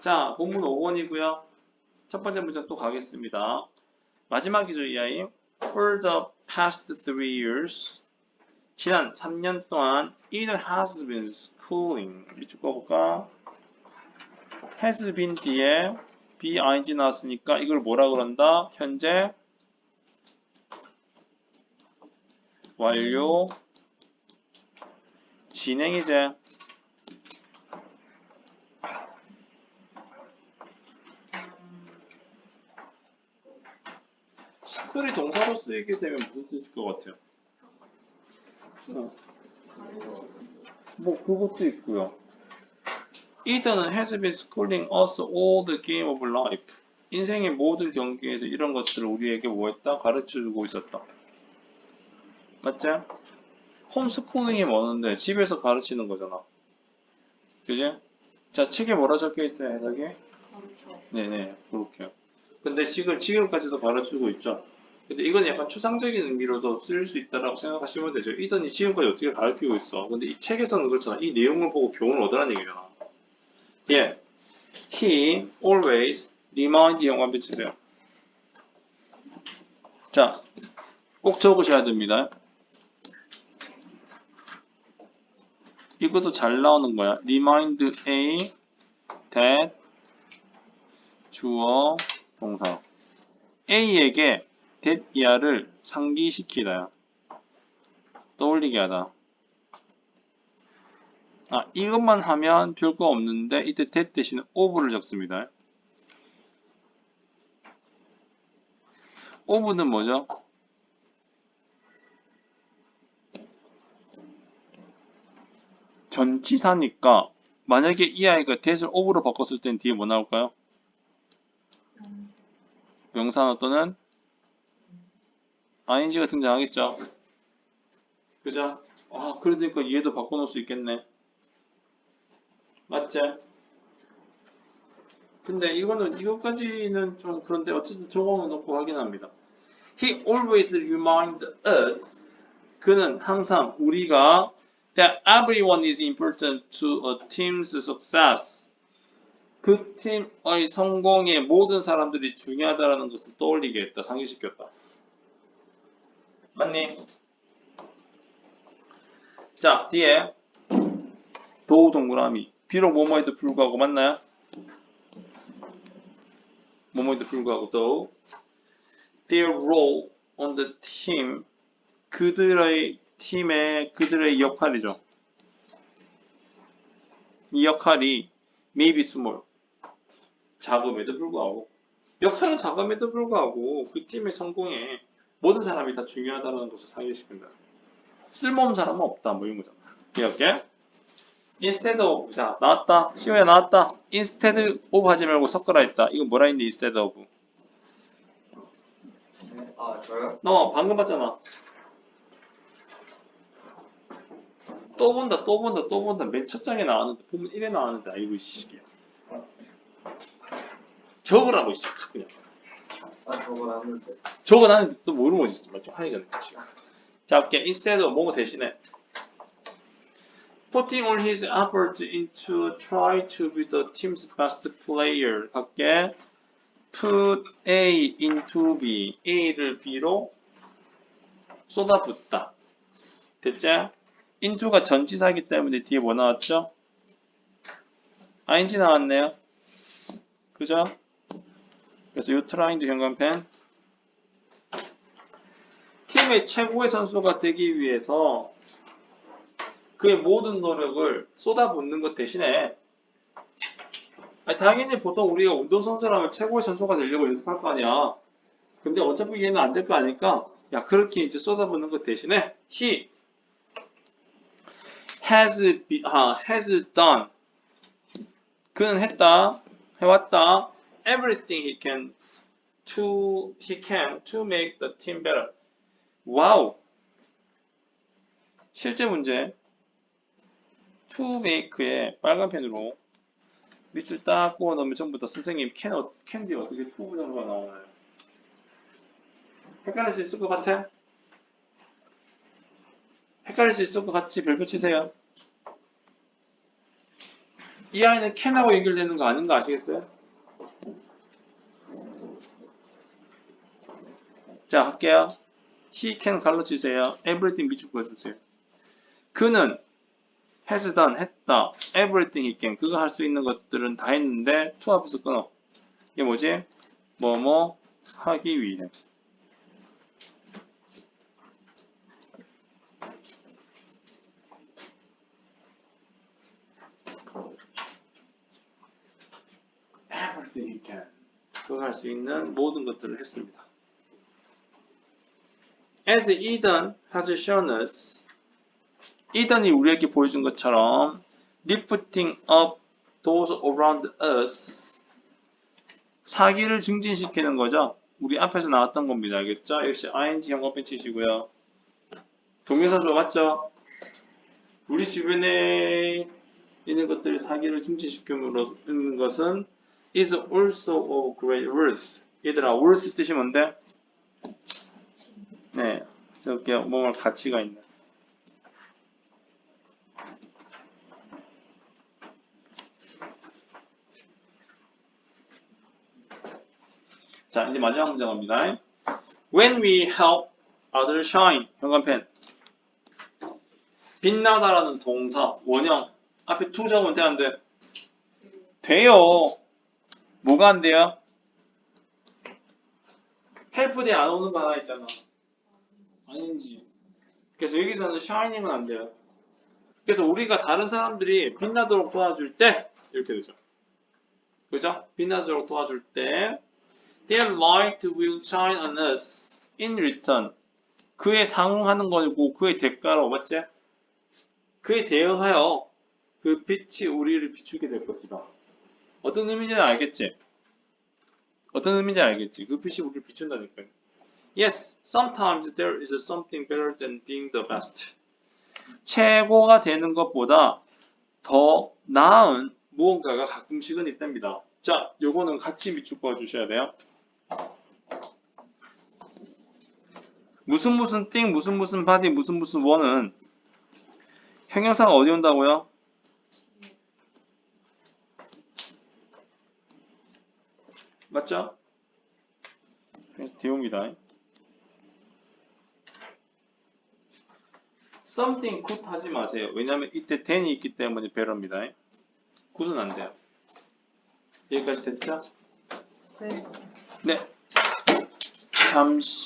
자, 본문 5번이고요. 첫 번째 문장 또 가겠습니다. 마지막이죠, 이 아이. For the past three years, 지난 3년 동안 it has been schooling. 밑줄 꺼볼까? has been 뒤에 bing 나왔으니까 이걸 뭐라 그런다? 현재 완료 진행이제 스 쿨이 동사로 쓰이게 되면 무슨 뜻일 것 같아요? 어. 뭐 그것도 있고요. 이더는 has been schooling us all the game of life. 인생의 모든 경기에서 이런 것들을 우리에게 뭐 했다? 가르쳐주고 있었다. 맞죠? 홈스쿨링이 뭐는데 집에서 가르치는 거잖아. 그지? 자, 책에 뭐라 적혀 있어요, 해석이? 네네, 그렇게요. 근데 지금, 지금까지도 가르치고 있죠. 근데 이건 약간 추상적인 의미로도 쓰일 수 있다라고 생각하시면 되죠. 이더니 지금까지 어떻게 가르치고 있어. 근데 이 책에서는 그렇잖아. 이 내용을 보고 교훈을 얻으라는 얘기잖아. 예. He always remind 영화 붙이세요. 자, 꼭 적으셔야 됩니다. 이것도 잘 나오는 거야. remind A that 주어 동사 A에게 that 이하를 상기시키다. 떠올리게 하다. 아, 이것만 하면 별거 없는데 이때 that 대신에 of를 적습니다. of는 뭐죠? 전치사니까 만약에 이 아이가 that을 of로 바꿨을 땐 뒤에 뭐 나올까요? 명사나 또는 ing가 등장하겠죠. 그죠? 아, 그러니까 얘도 바꿔놓을 수 있겠네. 맞지? 근데 이거는 이것까지는 좀 그런데 어쨌든 적어놓고 놓고 확인합니다. He always remind us. 그는 항상 우리가 that everyone is important to a team's success. 그 팀의 성공에 모든 사람들이 중요하다라는 것을 떠올리게 했다, 상기시켰다. 맞니? 자, 뒤에 도우 동그라미. 비록 뭐뭐에도 불구하고 맞나요? 뭐뭐에도 불구하고 또 their role on the team 그들의 팀의 그들의 역할이죠. 이 역할이 maybe small 작음에도 불구하고 역할은 작음에도 불구하고 그 팀의 성공에 모든 사람이 다 중요하다는 것을 상기시킨다. 쓸모없는 사람은 없다 뭐 이런 거잖아. 기억해? instead of 자 나왔다 시호야 나왔다 instead of 하지 말고 섞어라 했다 이거 뭐라 했니 instead of 네. 아 저요? 너 방금 봤잖아 또 본다 또 본다 또 본다 맨 첫 장에 나왔는데 보면 1에 나왔는데 아이고 이 시기야 적으라고 씨 그냥 아 저거 나왔는데 적어놨는데 또 모르는 거지 정말 좀 하기가 늦지 지금 자 볼게 instead of 뭐뭐 대신에 putting all his effort into try to be the team's best player 갈게 put A into B A를 B로 쏟아붓다 됐지? into가 전치사이기 때문에 뒤에 뭐 나왔죠? ing 나왔네요 그죠? 그래서 요 트라인드 현관펜 팀의 최고의 선수가 되기 위해서 그의 모든 노력을 쏟아붓는 것 대신에 당연히 보통 우리가 운동선수라면 최고의 선수가 되려고 연습할 거 아니야. 근데 어차피 얘는 안 될 거 아니까 야 그렇게 이제 쏟아붓는 것 대신에 he has be, 아, has done. 그는 했다 해왔다 everything he can to he can to make the team better 와우 실제 문제 to make에 빨간 펜으로 밑줄 딱 꼬아 넣으면 전부 다 선생님 캔, 어, 캔디 어떻게 to 부정가 나오나요? 헷갈릴 수 있을 것 같아? 헷갈릴 수 있을 것 같지? 별표 치세요. 이 아이는 can하고 연결되는 거 아닌 거 아시겠어요? 자, 할게요. He can 갈라주세요. Everything 밑줄 그어주세요. 그는 has done, 했다. Everything he can. 그거 할 수 있는 것들은 다 했는데 to 앞에서 끊어. 이게 뭐지? 뭐뭐 하기 위해. Everything. 그거 할 수 있는 모든 것들을 했습니다. As Eden has shown us, 이던이 우리에게 보여준 것처럼 lifting up those around us 사기를 증진시키는 거죠. 우리 앞에서 나왔던 겁니다. 알겠죠? 역시 ing 형광펜 치시고요. 동명사조 맞죠? 우리 주변에 있는 것들이 사기를 증진시키는 것은 is also of great worth. 얘들아, worth 뜻이 뭔데? 네, 저게 뭔가 가치가 있는. 자, 이제 마지막 문제 갑니다. When we help others shine. 현관펜. 빛나다라는 동사, 원형. 앞에 to 잡으면 돼, 안 돼? 돼요. 뭐가 안 돼요? 헬프 뒤에 안 오는 거 하나 있잖아. 아닌지. 그래서 여기서는 shining은 안 돼요. 그래서 우리가 다른 사람들이 빛나도록 도와줄 때 이렇게 되죠. 그죠? 빛나도록 도와줄 때 Their light will shine on us in return. 그에 상응하는 거고 그의 대가로 맞지? 그에 대응하여 그 빛이 우리를 비추게 될 것이다. 어떤 의미인지 알겠지? 어떤 의미인지 알겠지? 그 빛이 우리를 비춘다니까요. Yes, sometimes there is something better than being the best. 최고가 되는 것보다 더 나은 무언가가 가끔씩은 있답니다. 자, 요거는 같이 밑줄 그어 주셔야 돼요. 무슨 무슨 띵, 무슨 무슨 바디, 무슨 무슨 원은 형용사가 어디 온다고요? 맞죠? 그래서 뒤에 옵니다. Something could 하지 마세요. 왜냐면 이때 then이 있기 때문에 배러입니다. could은 안 돼요. 여기까지 됐죠? 네. 네. 잠시